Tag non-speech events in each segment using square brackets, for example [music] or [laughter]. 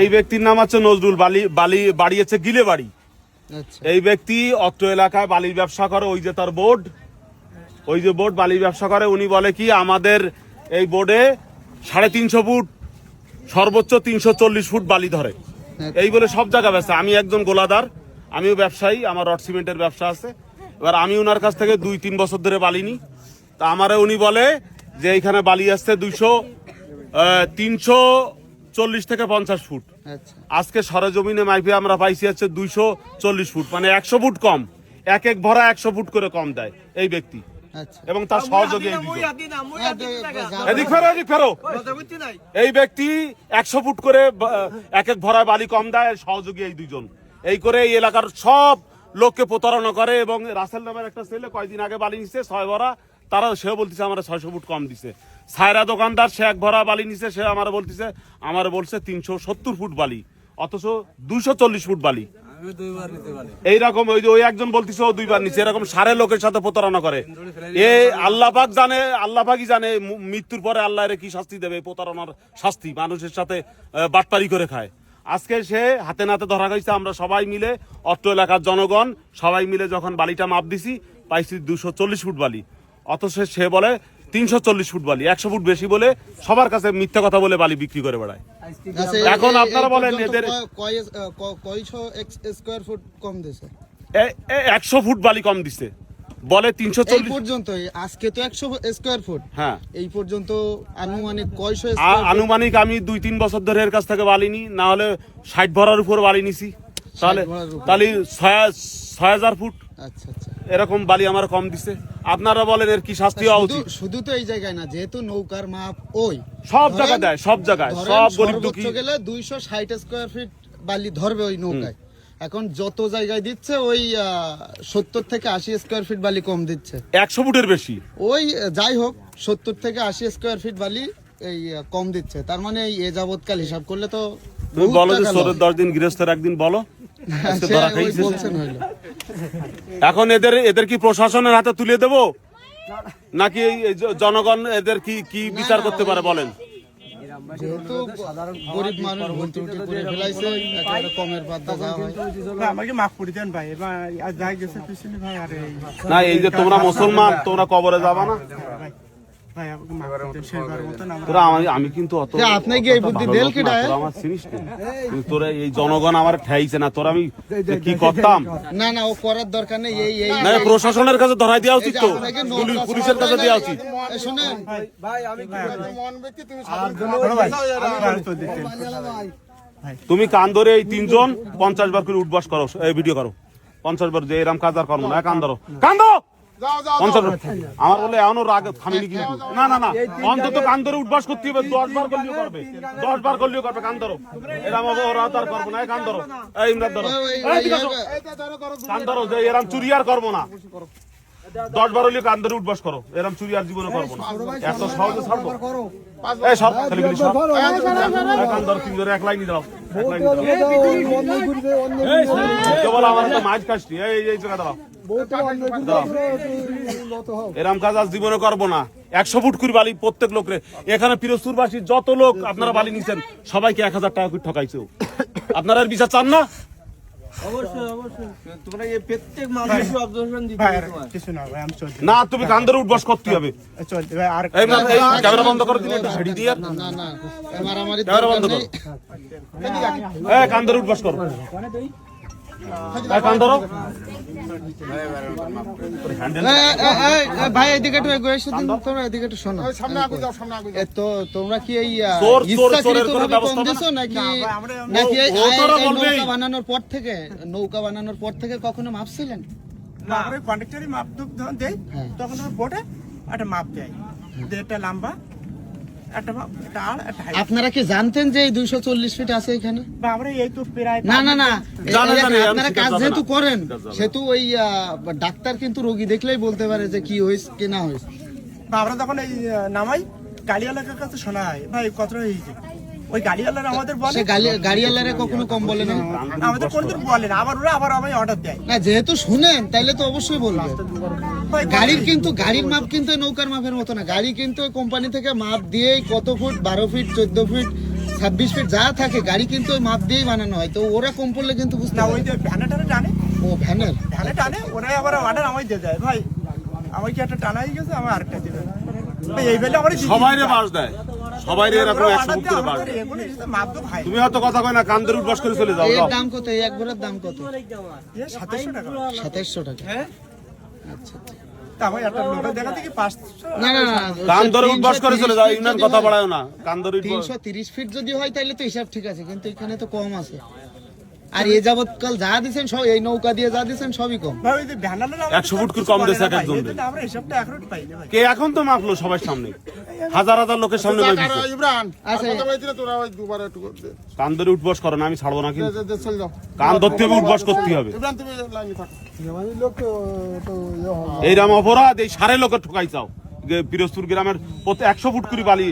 এই ব্যক্তির নাম হচ্ছে নজরুল বালি বালি বাড়ি হচ্ছে গিলে বাড়ি আচ্ছা। এই ব্যক্তি অত্র এলাকায় বালির ব্যবসা করে ওই যে তার বোর্ড ওই যে বোর্ড বালির ব্যবসা করে উনি বলে কি আমাদের এই বোর্ডে সাড়ে তিনশো ফুট সর্বোচ্চ তিনশো চল্লিশ ফুট বালি ধরে। এই বলে সব জায়গা ব্যবসা। আমি একজন গোলাদার আমিও ব্যবসায়ী আমার রড সিমেন্টের ব্যবসা আছে। এবার আমি ওনার কাছ থেকে দুই তিন বছর ধরে বালি নিই। তা আমারে উনি বলে যে এইখানে বালি আসছে দুইশো তিনশো চল্লিশ থেকে পঞ্চাশ ফুট। আচ্ছা। আজকে সরেজমিনে মাইপে আমরা পাইছি হচ্ছে দুইশো চল্লিশ ফুট মানে একশো ফুট কম। এক এক ভরা একশো ফুট করে কম দেয় এই ব্যক্তি। আচ্ছা। এবং তার সহযোগী এই এদিক ফেরো এদিক ফেরো। এই ব্যক্তি একশো ফুট করে এক এক ভরা বালি কম দেয় সহযোগী এই দুজন এই করে এই এলাকার সব লোককে প্রতারণা করে এবং রাসেল নামের একটা ছেলে কয়দিন আগে বালি নিছে ছয় ভরা তারা সেও বলতেছে আমার ছয়শো ফুট কম দিছে। সায়রা দোকানদার সে এক ভরা বালি নিছে সে আমার বলতেছে আমার বলছে তিনশো সত্তর ফুট বালি অথচ দুইশো চল্লিশ ফুট বালি। এইরকম ওই যে ওই একজন বলতেছে ও দুইবার নিচে এরকম সারে লোকের সাথে প্রতারণা করে। এ আল্লাহ পাক জানে আল্লাহ পাকই জানে মৃত্যুর পরে আল্লাহ কি শাস্তি দেবে প্রতারণার শাস্তি মানুষের সাথে বাটপারি করে খায়। আজকে সে হাতে নাতে ধরা গেছে আমরা সবাই মিলে অত্র এলাকার জনগণ সবাই মিলে যখন বালিটা মাপ দিছি পাইছি দুশো চল্লিশ ফুট বালি। অথচ সে বলে তিনশো চল্লিশ ফুট বালি একশো ফুট বেশি বলে সবার কাছে মিথ্যা কথা বলে বালি বিক্রি করে বেড়ায়। এখন আপনারা বলেন এদের- স্কোয়ার ফুট কম দিছে একশো ফুট বালি কম দিছে। বলে তিনশো চল্লিশ পর্যন্ত আজকে তো একশো স্কোয়ার ফুট হ্যাঁ। এই পর্যন্ত আনুমানিক কয়শো আনুমানিক আমি দুই তিন বছর ধরে এর কাছ থেকে বালি নি। না হলে ষাট ভরার উপর বালি নিছি। তাহলে তাহলে ছয় ছয় হাজার ফুট এরকম বালি আমার কম দিছে। আপনারা বলেন এর কি শাস্তি হওয়া উচিত? শুধু তো এই জায়গায় না যেহেতু নৌকার মাপ ওই। সব জায়গায় দেয় সব জায়গায়। সব গরিব দুঃখী। গেলে স্কোয়ার ফিট বালি ধরবে ওই নৌকায়। এখন যত জায়গায় দিচ্ছে ওই সত্তর থেকে আশি স্কোয়ার ফিট বালি কম দিচ্ছে। একশো ফুটের বেশি। ওই যাই হোক সত্তর থেকে আশি স্কোয়ার ফিট বালি এই কম দিচ্ছে। তার মানে এই এ যাবৎকাল হিসাব করলে তো বলো যে দশ দিন গৃহস্থের একদিন বলো। [laughs] এখন এদের এদের কি প্রশাসনের হাতে তুলে দেব? নাকি জনগণ এদের কি কি বিচার করতে পারে বলেন? যেহেতু গরিব মানুষ ভুল ত্রুটি করে ফেলাইছে একেবারে কমের বাধ্যা যাওয়া ভাই, আমাকে মাফ করে দেন ভাই এবার আর যাই গেছে পিছনে ভাই আরে না এই যে তোমরা মুসলমান তোমরা কবরে যাবা না? তোরা আমি আমি কিন্তু অত আপনি কি এই বুদ্ধি দেল কি না, আমার চিনিস তোরা এই জনগণ আমার ঠেইছে না তোরা আমি কি করতাম? না না ও করার দরকার নেই এই এই না প্রশাসনের কাছে ধরাই দেওয়া উচিত তো। পুলিশের কাছে দেওয়া উচিত। তুমি কান ধরে এই তিনজন পঞ্চাশ বার করে উঠবাস করো এই ভিডিও করো। পঞ্চাশ বার যে এরম কাজ আর করব না কান ধরো। কান ধরো! পঞ্চাশ আমার বলে এমনও রাগ থামিনি কিন্তু না না না। অন্তত কান ধরে উঠবাস করতে হবে দশ বার করলেও করবে। দশ বার করলেও করবে কান ধরো। এরম হবে ওরা তো আর করব না কান ধরো। এই ইমরান ধরো। এই কান ধরো। যে এরম চুরি আর করব না। দশ বার হলে কান ধরে উঠবাস করো। এরম চুরি আর জীবনে করব না। এত সহজে ছাড়বো। এই সব ছেলে মিলে সব। কান ধরো তিন ধরে এক দাও দাও। কেবল আমার তো মাছ কাশটি এই এই জায়গা দাও। এরম কাজ আজ জীবনে করব না একশো ফুট করে বালি প্রত্যেক লোকরে এখানে পিরোজপুরবাসী যত লোক আপনারা বালি নিছেন সবাইকে এক হাজার টাকা করে ঠকাইছে আপনারা এর বিচার চান না না তুমি কান ধরে উঠবাস করতে হবে আর ক্যামেরা বন্ধ করে একটু দিয়ে ক্যামেরা বন্ধ করো কান ধরে উঠবাস করো এই কান ধরো। ভাই এদিকে একটু এগিয়ে এসে দিন তোমরা এদিকে একটু শোনো। এ তো তোমরা কি এই আহ, চোর, চোর, চোরের কোনো ইচ্ছাকৃতভাবে ব্যবস্থা কম দিছো নাকি নাকি এই- ও- ও তো ওরা এই বলবেই। নৌকা বানানোর পর থেকে নৌকা বানানোর পর থেকে কখনো মাপছিলেন না আমরা কন্ডাক্টরই মাপ দেই হ্যাঁ। তখন আমার বোটে একটা মাপ দেয়। যে এটা লম্বা একটা মাপ আর একটা height। আপনারা কি জানতেন যে এই দুইশো চল্লিশ ফিট আছে এখানে? বা আমরা এই তো প্রায় না না না। জানে, এই- জানে, আপনারা কাজ যেহেতু করেন। সেহেতু ওই আহ, ডাক্তার কিন্তু রোগী দেখলেই বলতে পারে যে কি হয়েছে কি না হয়েছে। বা আমরা যখন এই আহ, নামাই গাড়িওয়ালার কাছে শোনা হয় ভাই কত হয়েছে। ওই গাড়িওয়ালার আমাদের বলে। সে গাড়ি গাড়িওয়ালারা কখনো কম বলে না? আমাদের কোনদিন বলে না আবার ওরা আবার আমায় অর্ডার দেয়। না যেহেতু শুনেন তাইলে তো অবশ্যই বলবে। গাড়ির কিন্তু গাড়ির মাপ কিন্তু নৌকার মাপের মতো না। গাড়ি কিন্তু কোম্পানি থেকে মাপ দিয়েই কত ফুট বারো ফিট চোদ্দ ফিট ছাব্বিশ ফিট যা থাকে গাড়ি কিন্তু মাপ দিয়েই বানানো হয়। তো ওরা কম পড়লে কিন্তু বুঝতে না ওই যে ভ্যানে টানে। টানে ও ভ্যানের ভ্যানে টানে ওরাই আবার অর্ডার আমায় দিয়ে দেয় ভাই আমার কি একটা টানা হয়ে গেছে আমার আরেকটা দিবে। এই বেলে আমার সবাই রে বাস দেয়। সবাই একশো তুমি হয়তো কথা কয় না কান্দরে উঠবাস করে চলে যাও দাম কত? একবারের দাম কত? সাতাশশো টাকা। সাতাইশশো টাকা। তিনশো তিরিশ ফিট যদি হয় তাহলে তো হিসাব ঠিক আছে কিন্তু এখানে তো কম আছে। আর এ যাবৎকাল যা দিছেন সব এই নৌকা দিয়ে যা দিছেন সবই কম। 100 ফুট কম দিয়েছে এক একজন কে এখন তো মাপলো সবার সামনে? হাজার হাজার লোকের সামনে মাপ দিছে। ইমরান। কথা বলছি না তোরা ওই দুবার একটু করে দে। কান্দরে উঠবাস করো না আমি ছাড়বো না কিন্তু। কান ধরতে হবে উঠবাস করতে হবে। লাইনে থাকো। এইরকম অপরাধ এই সারে লোকের ঠকাই চাও। যে পিরোজপুর গ্রামের প্রতি একশো ফুট করে বালি।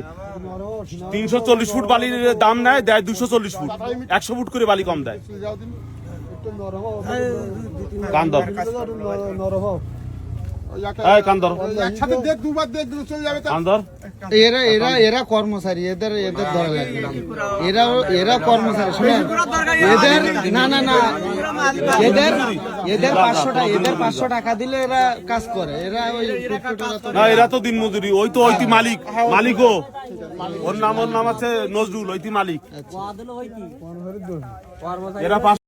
তিনশো চল্লিশ ফুট বালির দাম নেয় দেয় দুশো চল্লিশ ফুট। একশো ফুট করে বালি কম দেয়। কান্দর এই কান্দর। একসাথে দেখ দুবার দেখ চলে যাবে কান্দর। এরা এরা এরা কর্মচারী এদের এদের ধরা লাগবে এরা এরা কর্মচারী শুনেন এদের না না না এদের এদের পাঁচশো টাকা এদের পাঁচশো টাকা দিলে এরা কাজ করে। এরা ওই তো- না এরা তো দিন মজুরি ওই তো ওইটি মালিক মালিকও। ওর নাম ওর নাম আছে নজরুল ওইটি মালিক। এরা পাঁচ